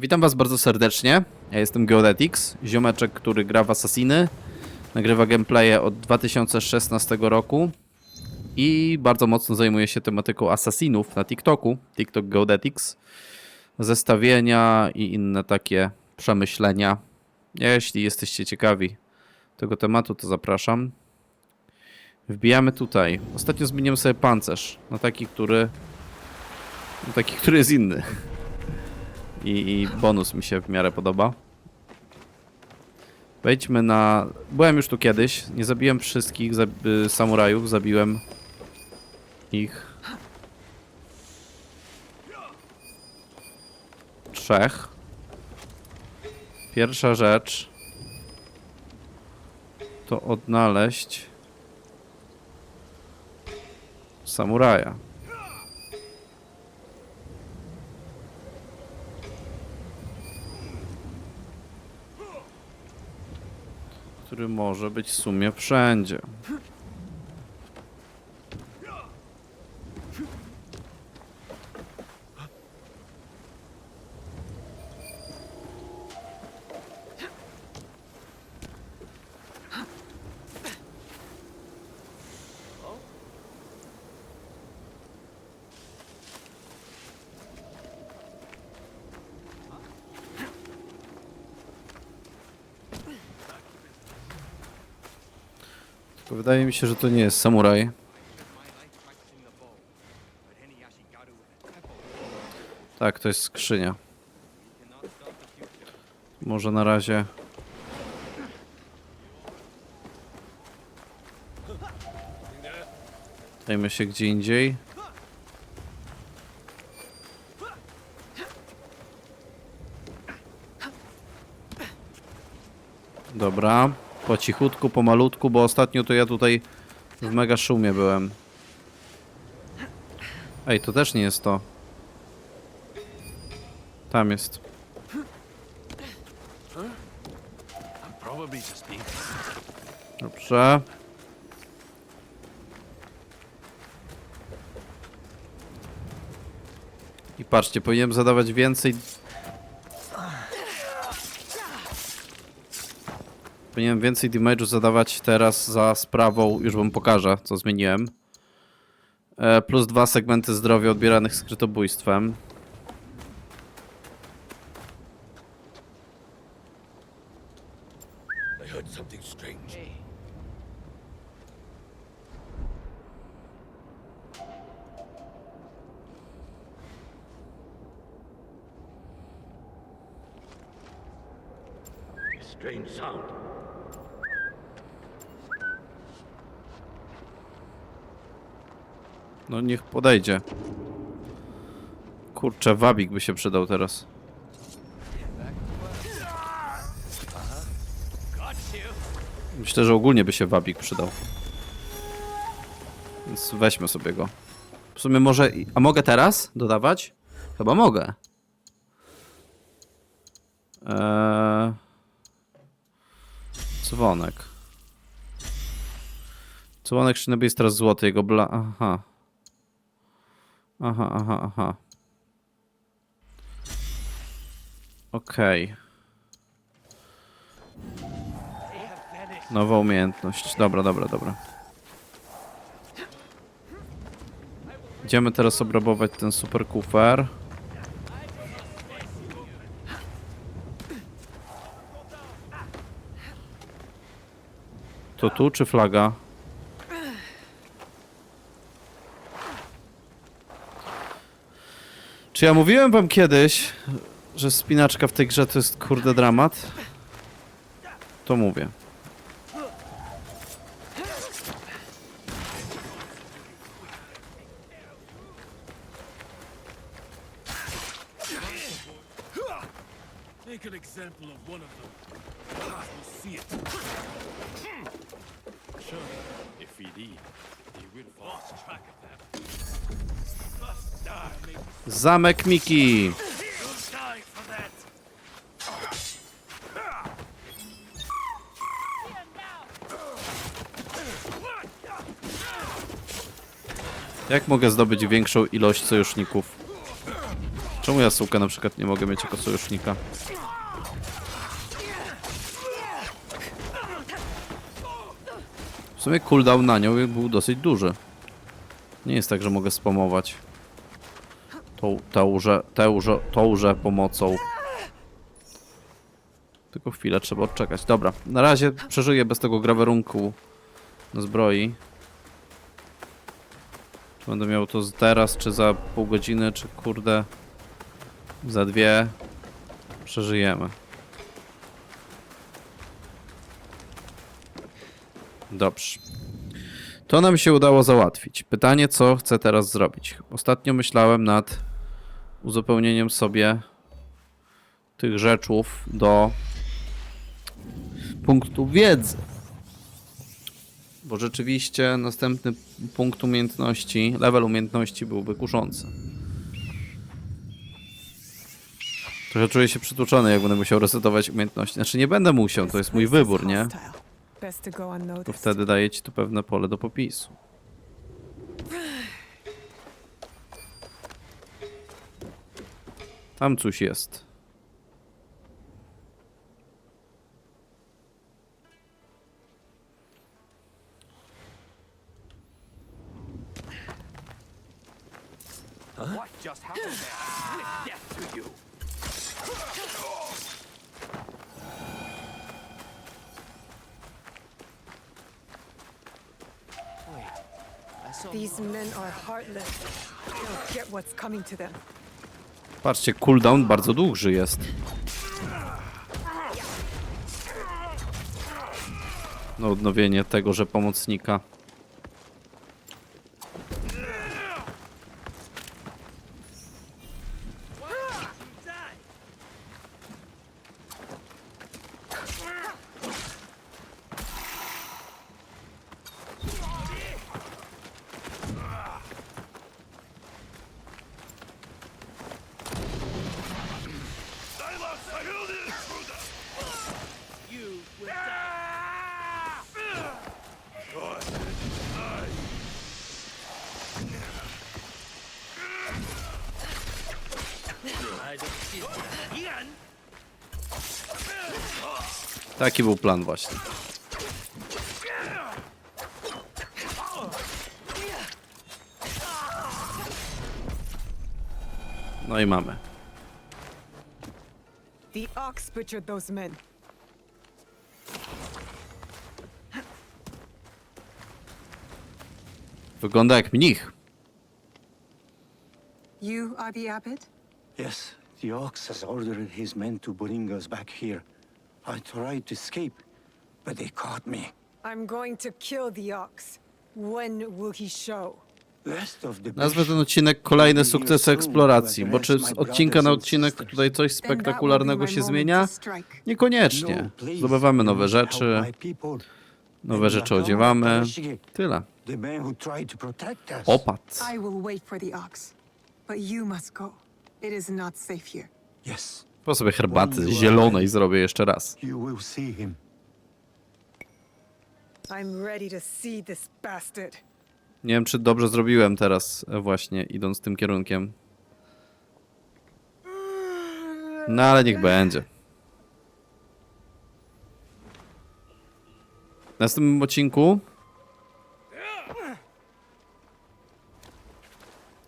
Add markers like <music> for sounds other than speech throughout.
Witam was bardzo serdecznie. Ja jestem Geodetics, ziomeczek, który gra w Assassiny. Nagrywa gameplaye od 2016 roku i bardzo mocno zajmuje się tematyką Assassinów na TikToku, TikTok Geodetics. Zestawienia i inne takie przemyślenia. Jeśli jesteście ciekawi tego tematu, to zapraszam. Wbijamy tutaj. Ostatnio zmieniłem sobie pancerz na taki, który... Taki, który jest inny. I, I bonus mi się w miarę podoba. Wejdźmy na... Byłem już tu kiedyś. Nie zabiłem wszystkich y, samurajów. Zabiłem ich... Trzech. Pierwsza rzecz to odnaleźć samuraja. Który może być w sumie wszędzie. Tylko wydaje mi się, że to nie jest samuraj. Tak, to jest skrzynia. Może na razie. Dajmy się gdzie indziej. Dobra, po cichutku, pomalutku, bo ostatnio to ja tutaj w mega szumie byłem. Ej, to też nie jest to. Tam jest. Dobrze. I patrzcie, powinienem zadawać więcej. Powinienem więcej damage'u zadawać teraz za sprawą, już wam pokażę, co zmieniłem. E, plus dwa segmenty zdrowia odbieranych skrytobójstwem. I heard something strange. Strange sound. No niech podejdzie. Kurczę, wabik by się przydał teraz. Myślę, że ogólnie by się wabik przydał. Więc weźmy sobie go. W sumie może... A mogę teraz dodawać? Chyba mogę. Eee... Dzwonek. Dzwonek Shinobi jest teraz złoty, jego bla... Aha. Aha, aha, aha. Okej. Nowa umiejętność. Dobra, dobra, dobra. Idziemy teraz obrabować ten super kufer. To tu czy flaga? Czy ja mówiłem wam kiedyś, że spinaczka w tej grze to jest kurde dramat? To mówię. Make an example of one of them. We'll see it. Sure, if we did, they will lost track of that. Must die, maybe Zamek Miki! Jak mogę zdobyć większą ilość sojuszników? Czemu ja sukę na przykład nie mogę mieć jako sojusznika? Sumie cooldown na nią był dosyć duży. Nie jest tak, że mogę spamować tą, tęże, tęże, tęże pomocą. Tylko chwilę trzeba odczekać. Dobra, na razie przeżyję bez tego grawerunku zbroi. Czy będę miał to teraz, czy za pół godziny, czy kurde za dwie przeżyjemy. Dobrze. To nam się udało załatwić. Pytanie, co chcę teraz zrobić. Ostatnio myślałem nad uzupełnieniem sobie tych rzeczów do punktu wiedzy. Bo rzeczywiście następny punkt umiejętności, level umiejętności byłby kuszący. Trochę czuję się przytłoczony, jak będę musiał resetować umiejętności. Znaczy nie będę musiał, to jest mój wybór, nie? To wtedy daje ci to pewne pole do popisu. Tam coś jest. Patrzcie, cooldown bardzo duży jest. No odnowienie tegoże pomocnika. Taki był plan właśnie. No i mamy. The ox butchered those men. Wygląda jak mnich. You are the abbot? Yes, the Ox has ordered his men to bring us back here. I tried to escape, but they caught me. I'm going to kill the ox. When will he show? Rest of the Nazwę ten odcinek kolejne sukcesy eksploracji, bo czy z odcinka na odcinek tutaj coś spektakularnego się zmienia? Niekoniecznie. No, Zdobywamy nowe rzeczy, nowe rzeczy odziewamy. Tyle. The man who tried to protect us. Opat. I will wait for the ox. But you must go. It is not safe here. Yes, Po sobie herbaty zielonej zrobię jeszcze raz. you will see him. I'm ready to see this bastard. Nie wiem, czy dobrze zrobiłem teraz e, właśnie, idąc tym kierunkiem. No ale niech będzie. W następnym odcinku...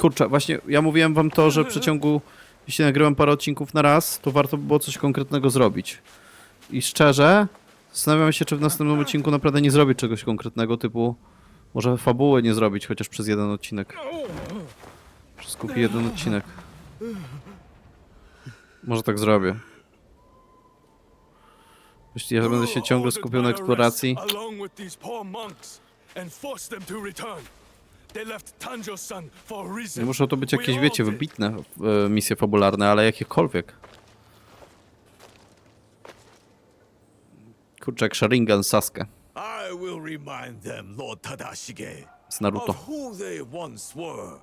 Kurczę, właśnie ja mówiłem wam to, że w przeciągu, jeśli nagrywam parę odcinków na raz, to warto by było coś konkretnego zrobić. I szczerze, zastanawiam się, czy w następnym odcinku naprawdę nie zrobić czegoś konkretnego, typu może fabuły nie zrobić chociaż przez jeden odcinek. Przez kupi jeden odcinek. Może tak zrobię. Jeśli ja będę się ciągle skupiał na eksploracji, nie muszą to być jakieś, wiecie, wybitne e, misje fabularne, ale jakiekolwiek. Kurczę, jak Sharingan Sasuke I will remind them, Lord Tadashige, z Naruto. of who they once were,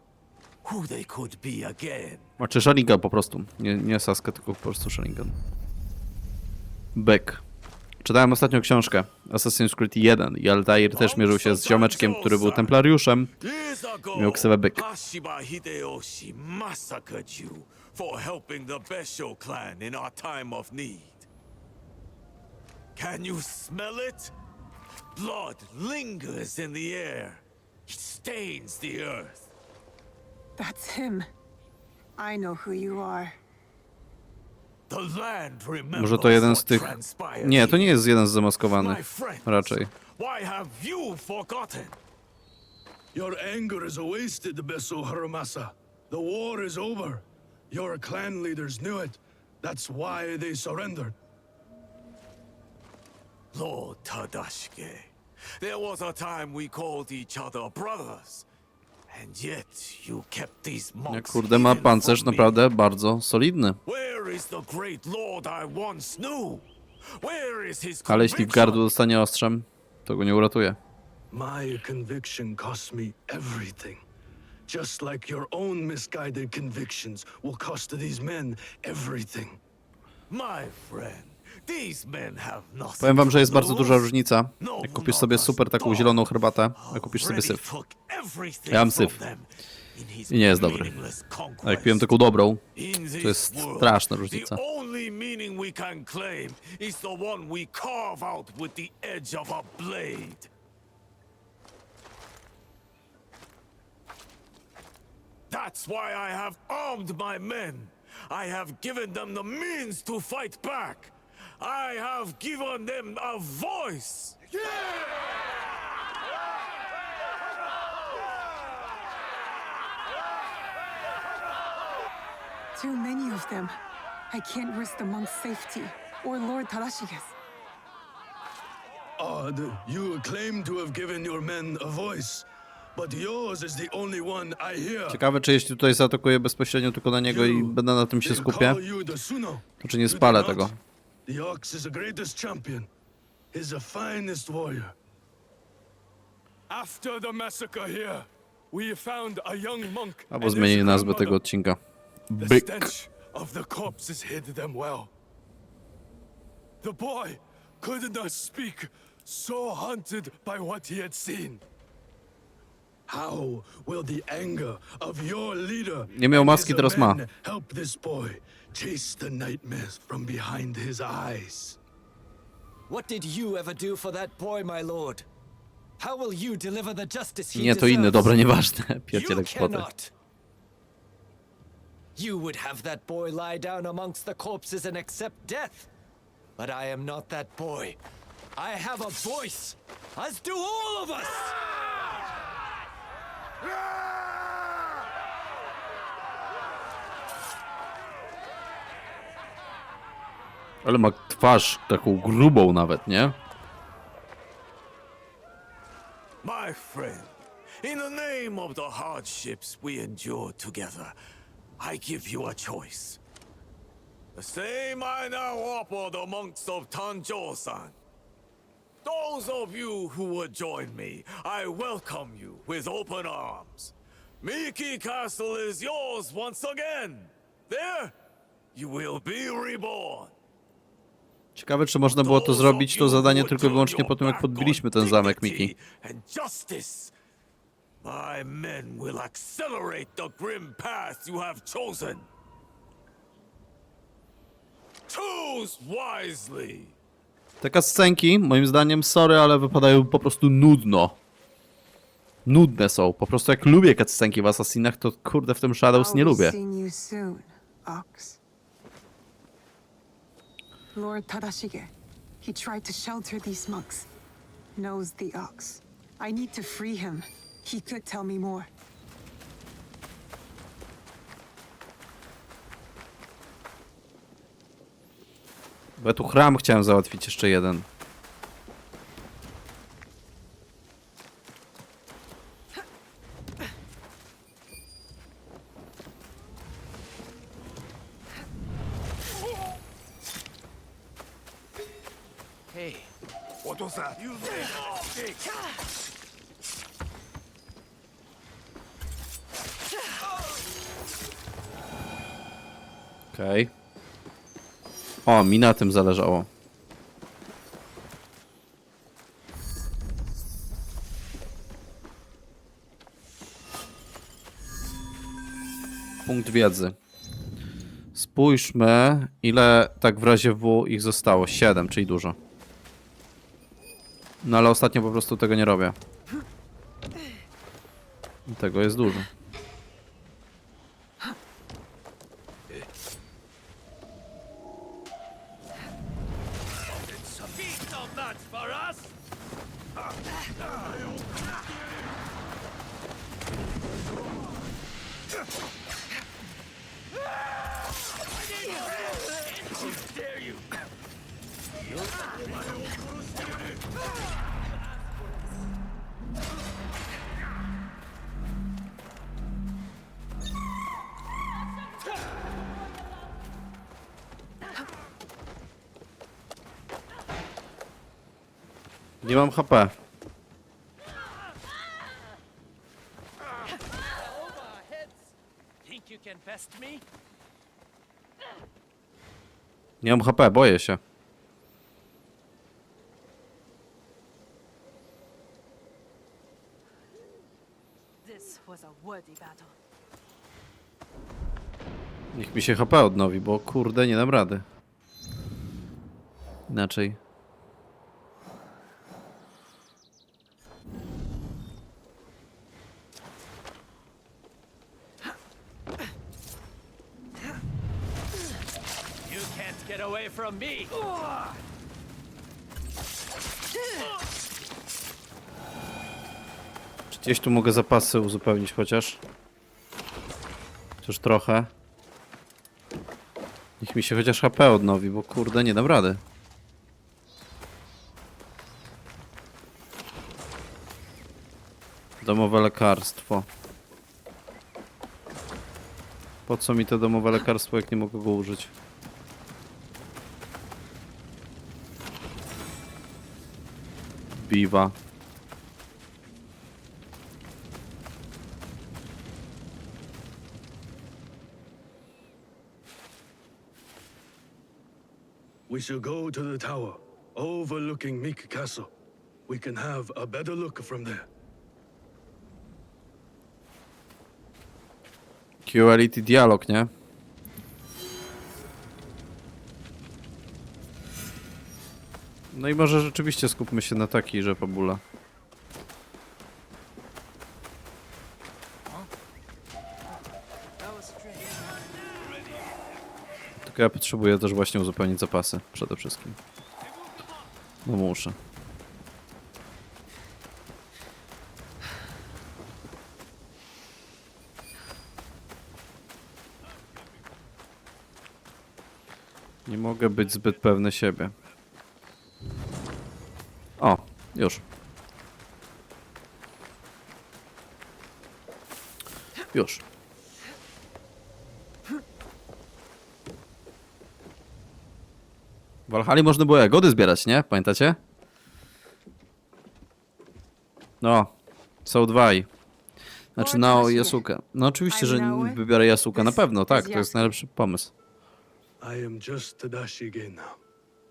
who they could be again. Znaczy Sharingan po prostu. Nie, nie Sasuke, tylko po prostu Sharingan. Byk. Czytałem ostatnio książkę Assassin's Creed 1 i Altair też mierzył się z ziomeczkiem, który był templariuszem. Miał ksywę byk. Hashiba Hideyoshi massacred you, for helping the Besho clan in our time of need. Can you smell it? Blood lingers in the air. It stains the earth. That's him. I know who you are. The land remembers Może to jeden z what tych... transpired Nie, to nie jest jeden z zamaskowanych. Raczej. Why have you forgotten? Your anger is wasted, Besso Haramasa. The war is over. Your clan leaders knew it. That's why they surrendered. Lord Tadashike, there was a time we called each other brothers. And yet you kept these monks kurde, ma pancerz naprawdę bardzo solidny. Where is the great lord I once knew? Where is his Ale jeśli w gardło dostanie ostrzem, to go nie uratuje. My conviction cost me everything. Just like your own misguided convictions will cost these men everything. My friend, these men have nothing Powiem wam, że jest bardzo duża różnica. No Jak kupisz sobie super taką zieloną herbatę, a kupisz sobie syf. Ja mam syf. I nie jest dobry. A jak piłem taką dobrą, to jest straszna różnica. The That's why I have armed my men. I have given them the means to fight back. I have given them a voice. Too many of them. I can't risk the monk's safety or Lord Tarashige's. Odd, you claim to have given your men a voice, but yours is the only one I hear. Ciekawe, czy jeśli tutaj zaatakuję bezpośrednio tylko na niego i będę na tym się They skupię, call you the Suno. to czy nie You do spalę not. tego. The Ox is the greatest champion. He's the finest warrior. After the massacre here, we found a young monk. Albo and his zmienili nazwę grandmother. tego odcinka. The Byk. stench of the corpses hid them well. The boy could not speak, so haunted by what he had seen. How will the anger of your leader Nie miał maski, teraz ma. help this boy chase the nightmares from behind his eyes? What did you ever do for that boy, my lord? How will you deliver the justice he Nie, to inny, deserves? dobra, nieważne. <laughs> You Pierdzielek kwoty. cannot. You would have that boy lie down amongst the corpses and accept death. But I am not that boy. I have a voice, as do all of us! Ale ma twarz taką grubą nawet, nie? My friend, in the name of the hardships we endured together, I give you a choice. The same I now offer the monks of. Those of you who would join me, I welcome you with open arms. Miki Castle is yours once again. There, you will be reborn. Ciekawe, czy można było to zrobić, to zadanie tylko i wyłącznie po tym, jak podbiliśmy ten zamek, Miki. My men will accelerate the grim path you have chosen. Choose wisely. Te moim zdaniem, sorry, ale wypadają po prostu nudno. Nudne są. Po prostu jak lubię cutscenki w Assassinach, to kurde w tym Shadows nie lubię. Lord Tadashige, he tried to shelter these monks. Knows the Ox. I need to free him. He could tell me more. Bo ja tu chram chciałem załatwić jeszcze jeden. You Okej. O, mi na tym zależało. Punkt wiedzy. Spójrzmy, ile tak w razie W ich zostało. 7, czyli dużo. No ale ostatnio po prostu tego nie robię. Tego jest dużo. Nie mam HP. Nie mam HP, boję się. This was a worthy battle. Niech mi się HP odnowi, bo kurde, nie dam rady. Inaczej. Czy gdzieś tu mogę zapasy uzupełnić chociaż? Chociaż trochę. Niech mi się chociaż HP odnowi, bo kurde, nie dam rady. Domowe lekarstwo. Po co mi to domowe lekarstwo, jak nie mogę go użyć? Biwa. We shall go to the tower overlooking Meek Castle. We can have a better look from there. Quality dialog, nie? No i może rzeczywiście skupmy się na takiej, że ja potrzebuję też właśnie uzupełnić zapasy przede wszystkim. No muszę. Nie mogę być zbyt pewny siebie. O, już. Już. W Valhalla można było jagody zbierać, nie? Pamiętacie? No, są dwaj. Znaczy, Nao i. Yasuka. No oczywiście, że wybiorę Yasuka, na pewno, tak, to jest najlepszy pomysł. I am just Tadashi now.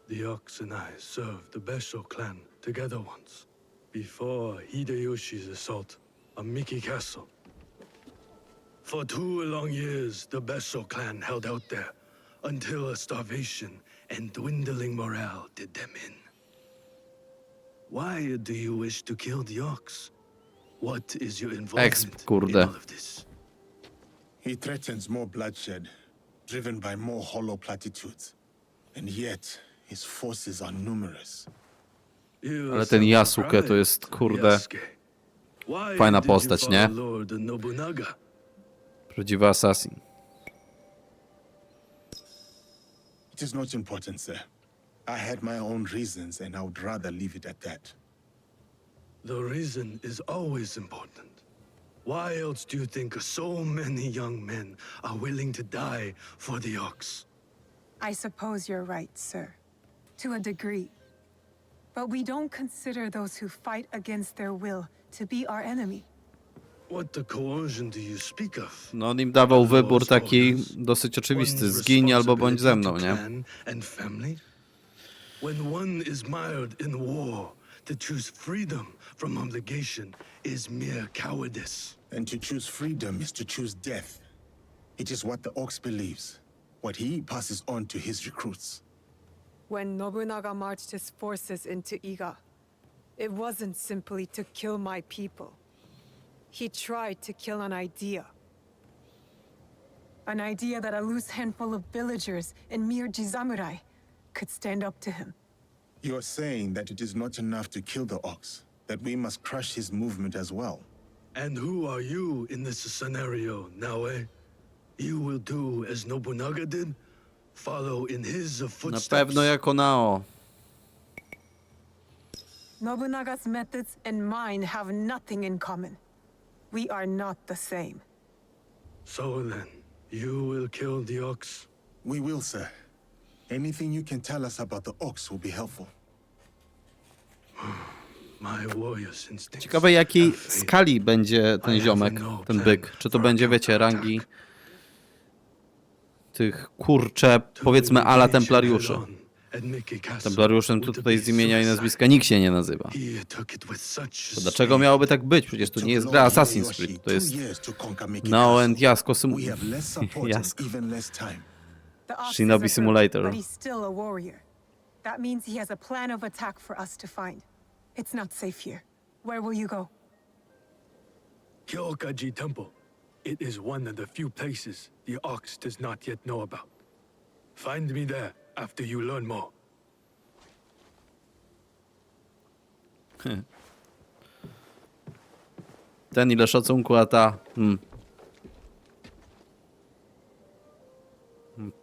The Ox and I served the Besho clan together once, before Hideyoshi's assault on Miki Castle. For two long years, the Besho clan held out there until a starvation and dwindling morale did them in. Why do you wish to kill the Ox? What is your involvement in all of this? He threatens more bloodshed, driven by more hollow platitudes. And yet, his forces are numerous. Ale ten Yasuke to jest, kurde, fajna postać, nie? Prawdziwy assassin. It is not important, sir. I had my own reasons, and I would rather leave it at that. The reason is always important. Why else do you think so many young men are willing to die for the Ox? I suppose you're right, sir. To a degree. But we don't consider those who fight against their will to be our enemy. No on im dawał wybór taki dosyć oczywisty. One's Zgiń albo bądź ze mną, responsibility nie? to clan And family? When one is mired in war, to choose freedom from obligation is mere cowardice. And to choose freedom is to choose death. It is what the Ox believes. What he passes on to his recruits. When Nobunaga marched his forces into Iga, it wasn't simply to kill my people. He tried to kill an idea. An idea that a loose handful of villagers and mere Jizamurai could stand up to him. You're saying that it is not enough to kill the ox, that we must crush his movement as well. And who are you in this scenario, Naoe? You will do as Nobunaga did? Follow in his footsteps? Na footsteps? pewno jako Nao. Nobunaga's methods and mine have nothing in common. We are not the same. So then, you will kill the ox? We will, sir. Anything you can tell us about the ox will be helpful. <sighs> My warrior's instincts Ciekawe jakiej have failed. skali będzie ten ziomek, no ten byk. Czy to będzie, wiecie, rangi tych kurcze, powiedzmy ala templariuszy. Templariuszem tutaj z imienia i nazwiska nikt się nie nazywa. To dlaczego miałoby tak być? Przecież to nie jest gra Assassin's Creed, to jest Nao and Yasuko Sim... Ox Shinobi Simulator. That means he has a plan of attack for us to find. It's not safe here. Where will you go? Kyokaji Temple. It is one of the few places the ox does not yet know about. Find me there after you learn more. <laughs> Ten ile szacunku, a ta... Hmm.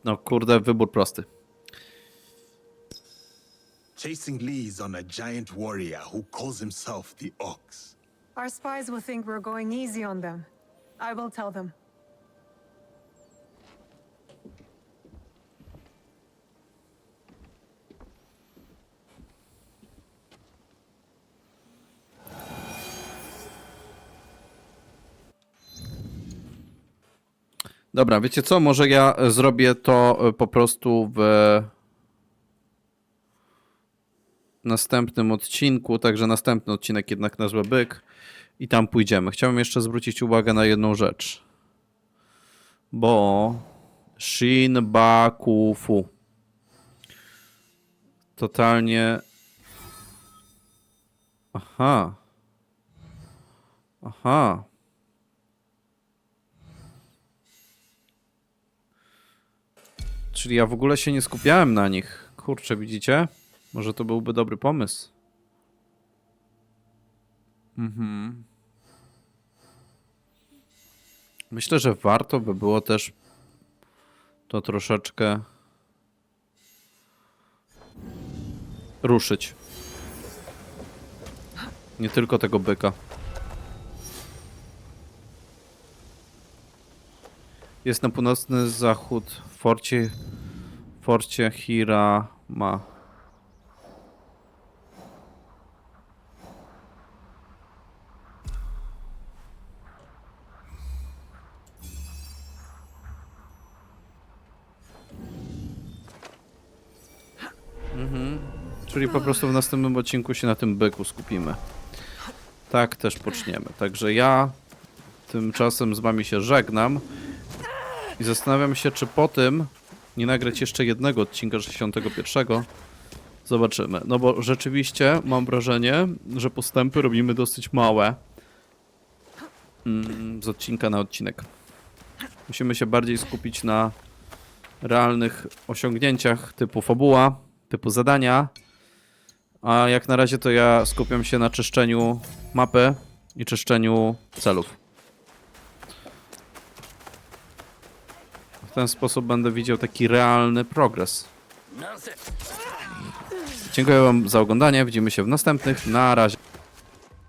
No kurde, wybór prosty. Chasing leads on a giant warrior who calls himself the ox. Our spies will think we're going easy on them. I will tell them. Dobra, wiecie co? Może ja e, zrobię to e, po prostu w następnym odcinku, także następny odcinek jednak na zły byk i tam pójdziemy. Chciałem jeszcze zwrócić uwagę na jedną rzecz. Bo Shinbakufu totalnie Aha. Aha. Czyli ja w ogóle się nie skupiałem na nich. Kurczę, widzicie? Może to byłby dobry pomysł. Mhm. Myślę, że warto by było też to troszeczkę ruszyć. Nie tylko tego byka. Jest na północny zachód w forcie, forcie Hirama. Mhm. Czyli po prostu w następnym odcinku się na tym byku skupimy. Tak też poczniemy. Także ja tymczasem z wami się żegnam. I zastanawiam się, czy po tym nie nagrać jeszcze jednego odcinka 61. Zobaczymy. No bo rzeczywiście mam wrażenie, że postępy robimy dosyć małe. Mm, z odcinka na odcinek. Musimy się bardziej skupić na realnych osiągnięciach typu fabuła, typu zadania. A jak na razie to ja skupiam się na czyszczeniu mapy i czyszczeniu celów. Ten sposób będę widział taki realny progres. Dziękuję Wam za oglądanie. Widzimy się w następnych. Na razie.